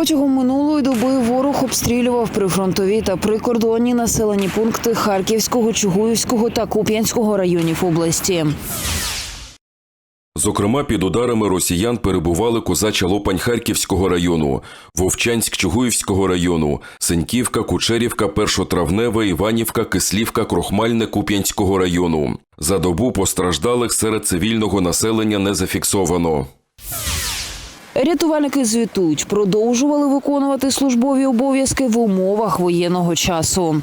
Протягом минулої доби ворог обстрілював прифронтові та прикордонні населені пункти Харківського, Чугуївського та Куп'янського районів області. Зокрема, під ударами росіян перебували Козача Лопань Харківського району, Вовчанськ Чугуївського району, Сеньківка, Кучерівка, Першотравнева, Іванівка, Кислівка, Крохмальне Куп'янського району. За добу постраждалих серед цивільного населення не зафіксовано. Рятувальники звітують, продовжували виконувати службові обов'язки в умовах воєнного часу.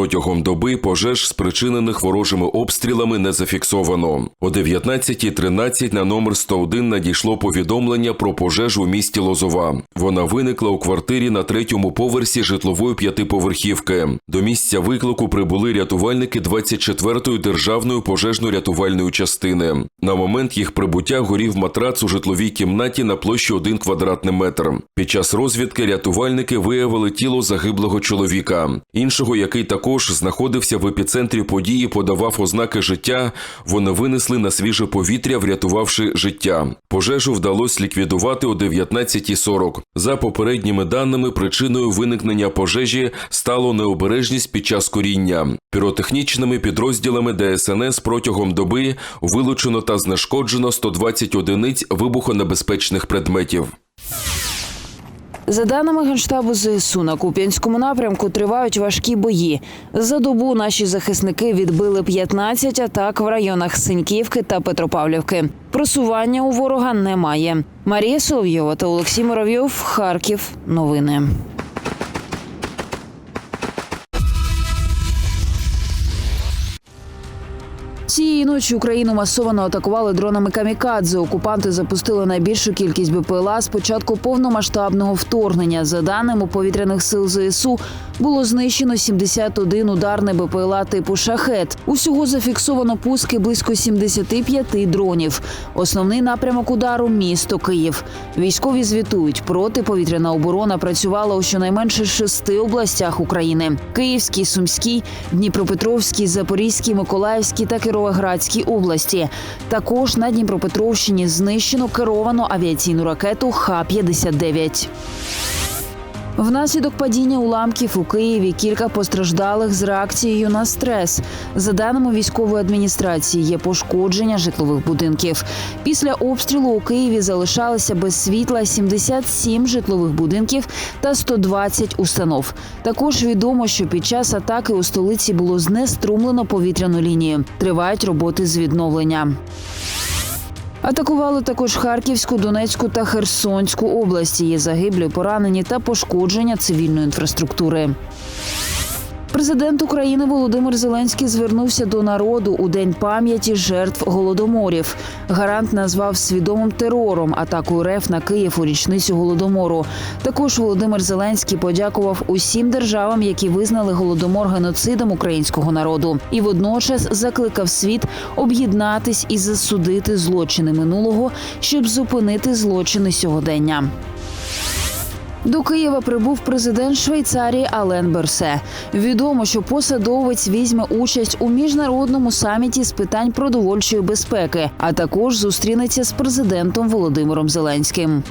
Протягом доби пожеж, спричинених ворожими обстрілами, не зафіксовано. О 19.13 на номер 101 надійшло повідомлення про пожежу в місті Лозова. Вона виникла у квартирі на третьому поверсі житлової п'ятиповерхівки. До місця виклику прибули рятувальники 24-ї державної пожежно-рятувальної частини. На момент їх прибуття горів матрац у житловій кімнаті на площі 1 квадратний метр. Під час розвідки рятувальники виявили тіло загиблого чоловіка. Іншого, який також знаходився в епіцентрі події, подавав ознаки життя. Вони винесли на свіже повітря, врятувавши життя. Пожежу вдалося ліквідувати о 19.40. За попередніми даними, причиною виникнення пожежі стало необережність під час коріння. Піротехнічними підрозділами ДСНС протягом доби вилучено та знешкоджено 120 одиниць вибухонебезпечних предметів. За даними Генштабу ЗСУ, на Куп'янському напрямку тривають важкі бої. За добу наші захисники відбили 15 атак в районах Синьківки та Петропавлівки. Просування у ворога немає. Марія Соловйова та Олексій Муравйов. Харків. Новини. Цієї ночі Україну масово атакували дронами камікадзе. Окупанти запустили найбільшу кількість БПЛА з початку повномасштабного вторгнення. За даними повітряних сил ЗСУ, було знищено 71 ударний БПЛА типу шахет. Усього зафіксовано пуски близько 75 дронів. Основний напрямок удару місто Київ. Військові звітують, протиповітряна оборона працювала у щонайменше шести областях України: Київській, Сумській, Дніпропетровській, Запорізькій, Миколаївській та Кіровоградській області. Також на Дніпропетровщині знищено керовану авіаційну ракету Х-59. Внаслідок падіння уламків у Києві кілька постраждалих з реакцією на стрес. За даними військової адміністрації, є пошкодження житлових будинків. Після обстрілу у Києві залишалися без світла 77 житлових будинків та 120 установ. Також відомо, що під час атаки у столиці було знеструмлено повітряну лінію. Тривають роботи з відновлення. Атакували також Харківську, Донецьку та Херсонську області. Є загиблі, поранені та пошкодження цивільної інфраструктури. Президент України Володимир Зеленський звернувся до народу у день пам'яті жертв голодоморів. Гарант назвав свідомим терором атаку РФ на Київ у річницю голодомору. Також Володимир Зеленський подякував усім державам, які визнали голодомор геноцидом українського народу, і водночас закликав світ об'єднатись і засудити злочини минулого, щоб зупинити злочини сьогодення. До Києва прибув президент Швейцарії Ален Берсе. Відомо, що посадовець візьме участь у міжнародному саміті з питань продовольчої безпеки, а також зустрінеться з президентом Володимиром Зеленським.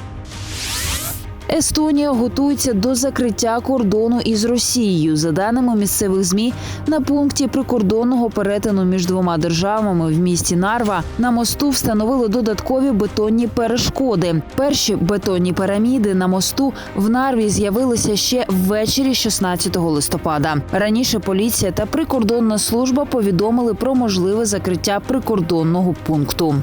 Естонія готується до закриття кордону із Росією. За даними місцевих змі, на пункті прикордонного перетину між двома державами в місті Нарва на мосту встановили додаткові бетонні перешкоди. Перші бетонні піраміди на мосту в Нарві з'явилися ще ввечері 16 листопада. Раніше поліція та прикордонна служба повідомили про можливе закриття прикордонного пункту.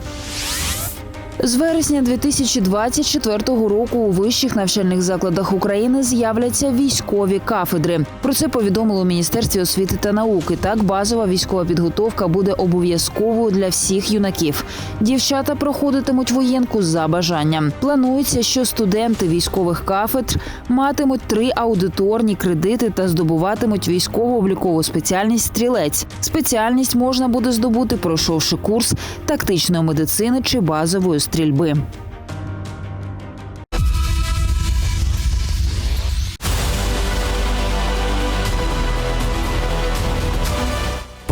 З вересня 2024 року у вищих навчальних закладах України з'являться військові кафедри. Про це повідомило Міністерстві освіти та науки. Так, базова військова підготовка буде обов'язковою для всіх юнаків. Дівчата проходитимуть воєнку за бажанням. Планується, що студенти військових кафедр матимуть три аудиторні кредити та здобуватимуть військово-облікову спеціальність стрілець. Спеціальність можна буде здобути, пройшовши курс тактичної медицини чи базової стрільби.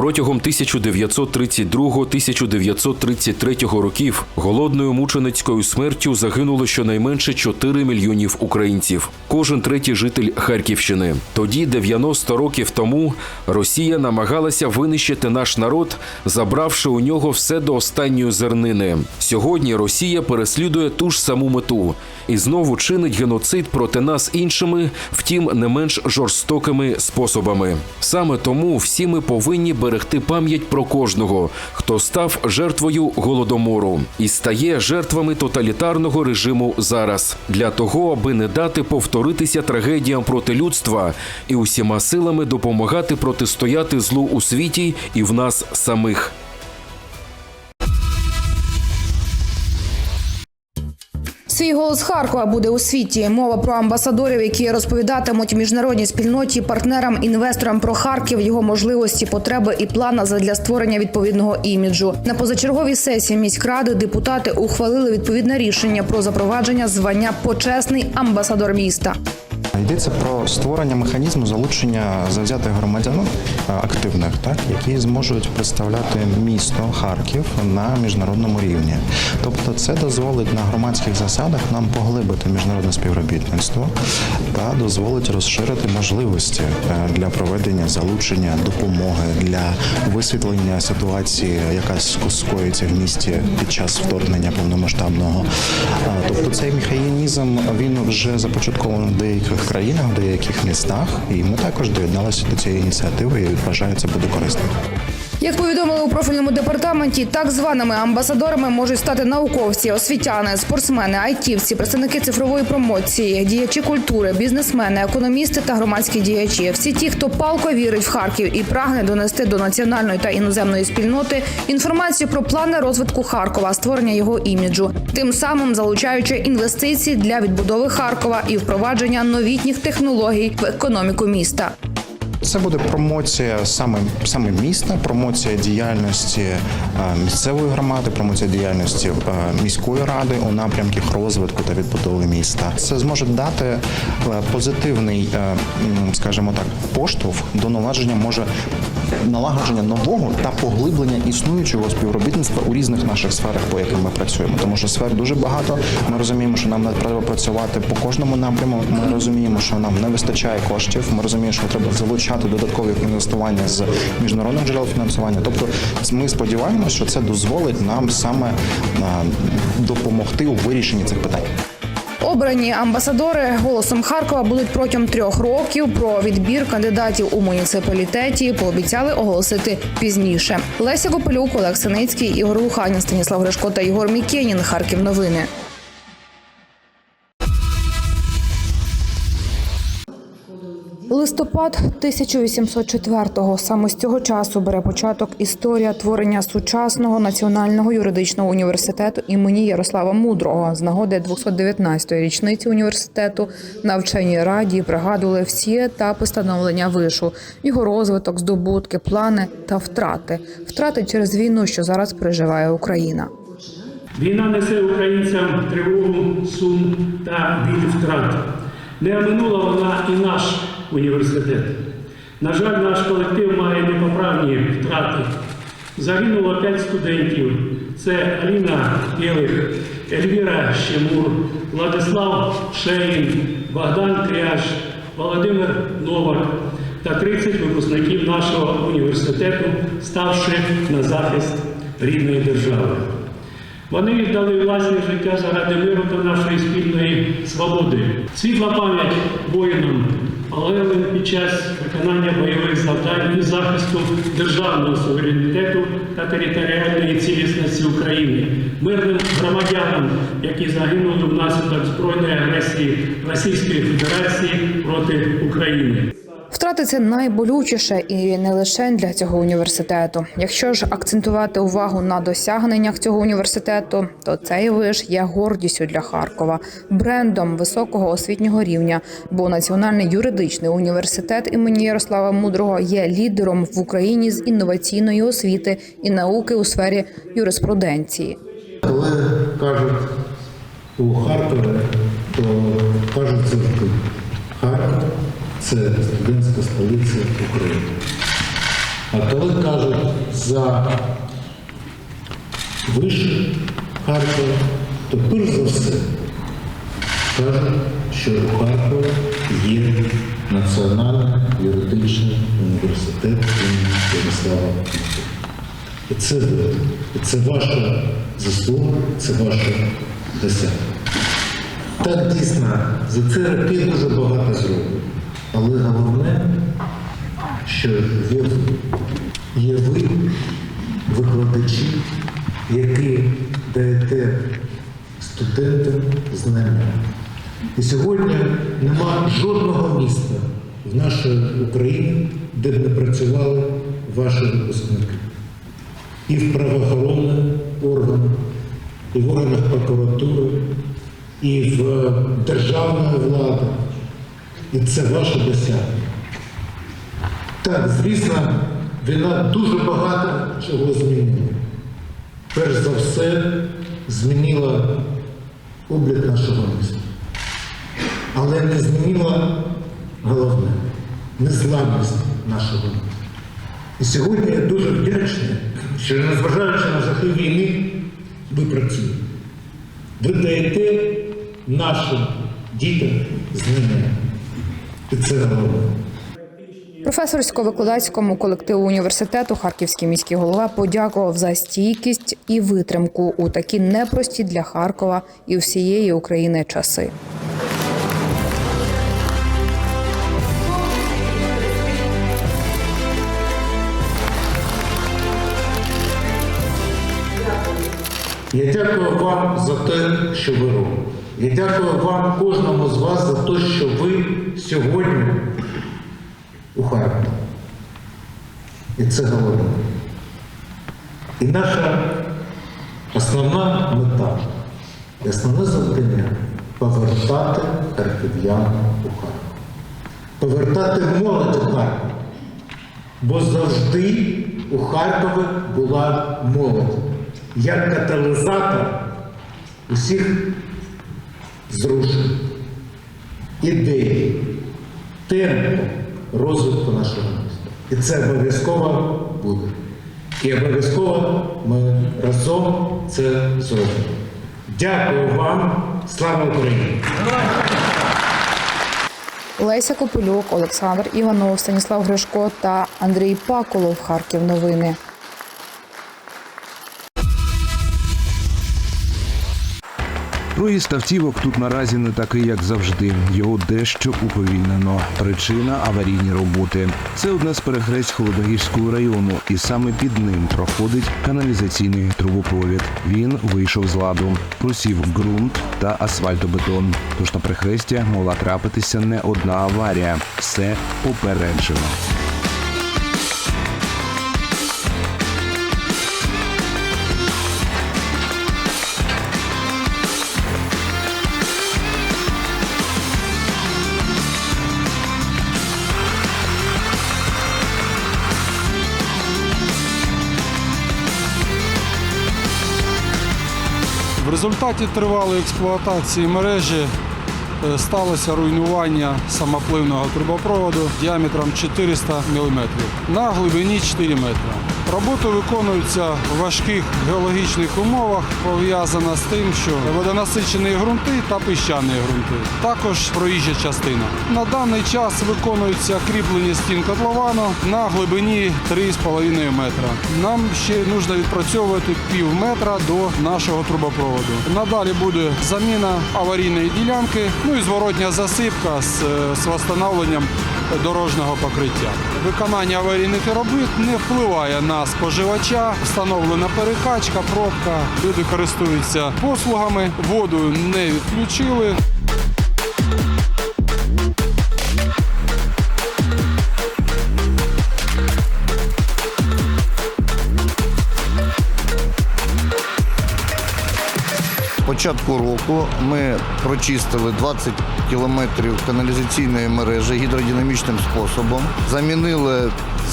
Протягом 1932-1933 років голодною мученицькою смертю загинуло щонайменше 4 мільйонів українців. Кожен третій житель Харківщини. Тоді, 90 років тому, Росія намагалася винищити наш народ, забравши у нього все до останньої зернини. Сьогодні Росія переслідує ту ж саму мету і знову чинить геноцид проти нас іншими, втім не менш жорстокими способами. Саме тому всі ми повинні берегти пам'ять про кожного, хто став жертвою голодомору і стає жертвами тоталітарного режиму зараз, для того, аби не дати повторитися трагедіям проти людства і усіма силами допомагати протистояти злу у світі і в нас самих. Свій голос Харкова буде у світі. Мова про амбасадорів, які розповідатимуть міжнародній спільноті, партнерам, інвесторам про Харків, його можливості, потреби і плана для створення відповідного іміджу. На позачерговій сесії міськради депутати ухвалили відповідне рішення про запровадження звання почесний амбасадор міста. Йдеться про створення механізму залучення завзятих громадян е, активних, так які зможуть представляти місто Харків на міжнародному рівні. Тобто, це дозволить на громадських засадах нам поглибити міжнародне співробітництво та дозволить розширити можливості е, для проведення залучення допомоги для висвітлення ситуації, яка скоїться в місті під час вторгнення повномасштабного. Е, Тобто цей механізм він вже започаткований в деяких країнах, в деяких містах, і ми також доєдналися до цієї ініціативи і вважаю, це буде корисним. Як повідомили у профільному департаменті, так званими амбасадорами можуть стати науковці, освітяни, спортсмени, айтівці, представники цифрової промоції, діячі культури, бізнесмени, економісти та громадські діячі. Всі ті, хто палко вірить в Харків і прагне донести до національної та іноземної спільноти інформацію про плани розвитку Харкова, створення його іміджу, тим самим залучаючи інвестиції для відбудови Харкова і впровадження новітніх технологій в економіку міста. Це буде промоція саме саме міста, промоція діяльності е, місцевої громади, промоція діяльності е, міської ради у напрямках розвитку та відбудови міста. Це зможе дати е, позитивний, скажімо так, поштовх до налагодження може налагодження нового та поглиблення існуючого співробітництва у різних наших сферах, по яким ми працюємо. Тому що сфер дуже багато. Ми розуміємо, що нам треба працювати по кожному напряму. Ми розуміємо, що нам не вистачає коштів. Ми розуміємо, що треба залучати додаткові інвестування з міжнародних джерел фінансування. Тобто, ми сподіваємося, що це дозволить нам саме допомогти у вирішенні цих питань. Обрані амбасадори голосом Харкова будуть протягом трьох років. Про відбір кандидатів у муніципалітеті пообіцяли оголосити пізніше. Леся Копелюк, Олег Синицький, Ігор Луханін, Станіслав Гришко та Ігор Мікенін. Харків новини. Листопад 1804-го. Саме з цього часу бере початок історія творення сучасного національного юридичного університету імені Ярослава Мудрого. З нагоди 219-ї річниці університету на вченій раді пригадували всі етапи становлення вишу, його розвиток, здобутки, плани та втрати. Втрати через війну, що зараз переживає Україна. Війна несе українцям тривогу, сум та біль втрат. Не оминула вона і наш університет. На жаль, наш колектив має непоправні втрати. Загинуло п'ять студентів. Це Аліна Єлих, Ельвіра Щемур, Владислав Шеїн, Богдан Кряж, Володимир Новак та 30 випускників нашого університету, ставши на захист рідної держави. Вони віддали власне життя заради миру та нашої спільної свободи. Світла пам'ять воїнам, полеглим під час виконання бойових завдань і захисту державного суверенітету та територіальної цілісності України, мирним громадянам, які загинули внаслідок збройної агресії Російської Федерації проти України. Втрати це найболючіше і не лише для цього університету. Якщо ж акцентувати увагу на досягненнях цього університету, то цей виш є гордістю для Харкова, брендом високого освітнього рівня. Бо Національний юридичний університет імені Ярослава Мудрого є лідером в Україні з інноваційної освіти і науки у сфері юриспруденції. Коли кажуть у Харкові, то кажуть завжди. Харків це студентська столиця України. А коли кажуть за виші Харкова, то перш за все кажуть, що у Харкові є Національний юридичний університет імені Ярослава Мудрого. І це ви, і це ваша заслуга, це ваше досягнення. Так дійсно, за ці роки дуже багато зроблено. Але головне, що є, є ви, викладачі, які даєте студентам знання. І сьогодні нема жодного міста в нашій Україні, де б не працювали ваші випускники. І в правоохоронних органах, і в органах прокуратури, і в державної влади. І це ваше досягнення. Так, звісно, війна дуже багато чого змінила. Перш за все, змінила облік нашого міста. Але не змінила головне незламність нашого міста. І сьогодні я дуже вдячний, що незважаючи на жахи війни, ви працюєте. Ви даєте нашим дітям знання. Професорсько-викладацькому колективу університету Харківський міський голова подякував за стійкість і витримку у такі непрості для Харкова і всієї України часи. Я дякую вам за те, що ви робите. Я дякую вам, кожному з вас, за те, що ви сьогодні у Харкові. І це головне. І наша основна мета, і основне завдання повертати харків'ян у Харків. Повертати молодь у Харків. Бо завжди у Харкові була молодь як каталізатор усіх зрушень, ідей, темпу розвитку нашого міста. І це обов'язково буде. І обов'язково ми разом це зробимо. Дякую вам. Слава Україні! Леся Копилюк, Олександр Іванов, Станіслав Гришко та Андрій Паколов. Харків новини. Проїзд автівок тут наразі не такий, як завжди. Його дещо уповільнено. Причина аварійні роботи. Це одне з перехресть Холодогірського району, і саме під ним проходить каналізаційний трубопровід. Він вийшов з ладу, просів ґрунт та асфальтобетон. Тож на перехрестя могла трапитися не одна аварія. Все попереджено. В результаті тривалої експлуатації мережі е, сталося руйнування самопливного трубопроводу діаметром 400 мм на глибині 4 метри. Роботи виконуються в важких геологічних умовах, пов'язана з тим, що водонасичені ґрунти та піщані ґрунти. Також проїжджа частина. На даний час виконується кріплення стін котловану на глибині 3,5 метра. Нам ще потрібно відпрацьовувати пів метра до нашого трубопроводу. Надалі буде заміна аварійної ділянки, ну і зворотня засипка з, е, з встановленням дорожнього покриття. Виконання аварійних робіт не впливає на споживача, встановлена перекачка, пробка. Люди користуються послугами, воду не відключили. початку року ми прочистили 20 кілометрів каналізаційної мережі гідродинамічним способом, замінили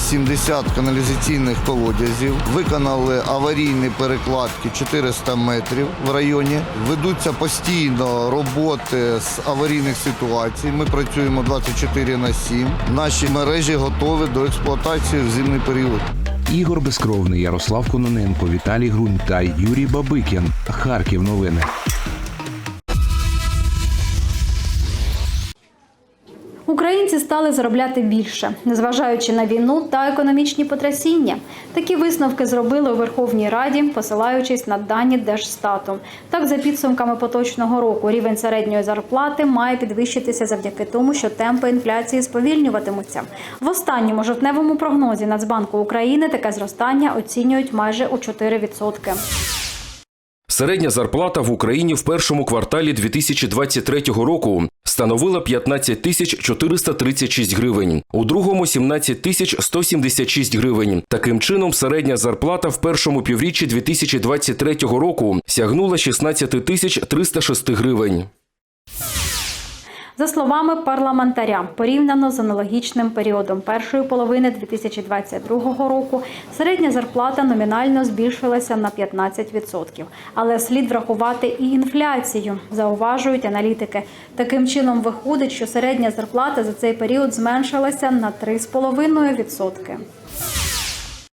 70 каналізаційних колодязів, виконали аварійні перекладки 400 метрів в районі. Ведуться постійно роботи з аварійних ситуацій. Ми працюємо 24 на 7. Наші мережі готові до експлуатації в зимний період. Ігор Безкровний, Ярослав Кононенко, Віталій Груньтай, Юрій Бабикін. Харків новини. Українці стали заробляти більше, незважаючи на війну та економічні потрясіння. Такі висновки зробили у Верховній Раді, посилаючись на дані Держстату. Так, за підсумками поточного року, рівень середньої зарплати має підвищитися завдяки тому, що темпи інфляції сповільнюватимуться. В останньому жовтневому прогнозі Нацбанку України таке зростання оцінюють майже у 4%. Середня зарплата в Україні в першому кварталі 2023 року становила 15 тисяч 436 гривень, у другому 17 тисяч 176 гривень. Таким чином, середня зарплата в першому півріччі 2023 року сягнула 16 тисяч 306 гривень. За словами парламентаря, порівняно з аналогічним періодом першої половини 2022 року, середня зарплата номінально збільшилася на 15%. Але слід врахувати і інфляцію, зауважують аналітики. Таким чином виходить, що середня зарплата за цей період зменшилася на 3,5%.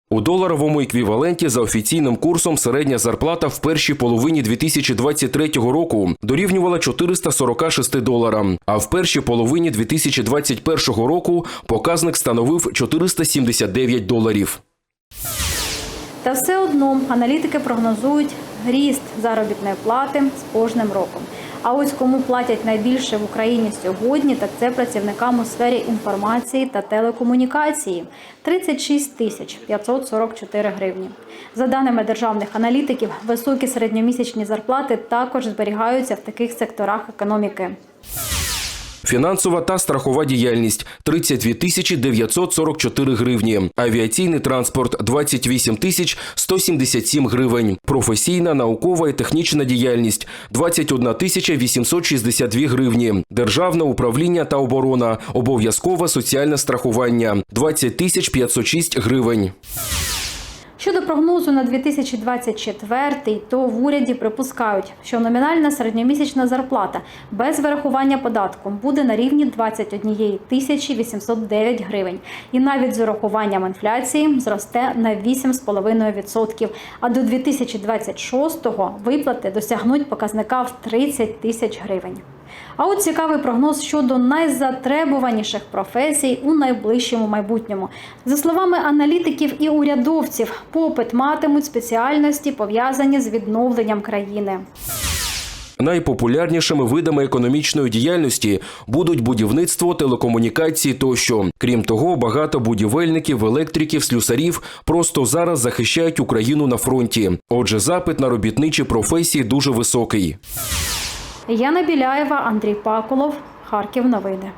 У доларовому еквіваленті за офіційним курсом середня зарплата в першій половині 2023 року дорівнювала 446 доларам, а в першій половині 2021 року показник становив 479 доларів. Та все одно аналітики прогнозують ріст заробітної плати з кожним роком. А ось кому платять найбільше в Україні сьогодні, так це працівникам у сфері інформації та телекомунікації 36 тисяч 544 гривні. За даними державних аналітиків, високі середньомісячні зарплати також зберігаються в таких секторах економіки. Фінансова та страхова діяльність 32 тисячі 944 гривні. Авіаційний транспорт 28 тисяч 177 гривень. Професійна, наукова і технічна діяльність 21 тисяча 862 гривні. Державне управління та оборона. Обов'язкове соціальне страхування 20 тисяч 506 гривень. Щодо прогнозу на 2024, то в уряді припускають, що номінальна середньомісячна зарплата без вирахування податку буде на рівні 21 тисячі 809 гривень. І навіть з урахуванням інфляції зросте на 8,5%. А до 2026-го виплати досягнуть показника в 30 тисяч гривень. А от цікавий прогноз щодо найзатребуваніших професій у найближчому майбутньому. За словами аналітиків і урядовців, попит матимуть спеціальності, пов'язані з відновленням країни. Найпопулярнішими видами економічної діяльності будуть будівництво, телекомунікації тощо. Крім того, багато будівельників, електриків, слюсарів просто зараз захищають Україну на фронті. Отже, запит на робітничі професії дуже високий. Яна Біляєва, Андрій Пакулов, Харків. Новини.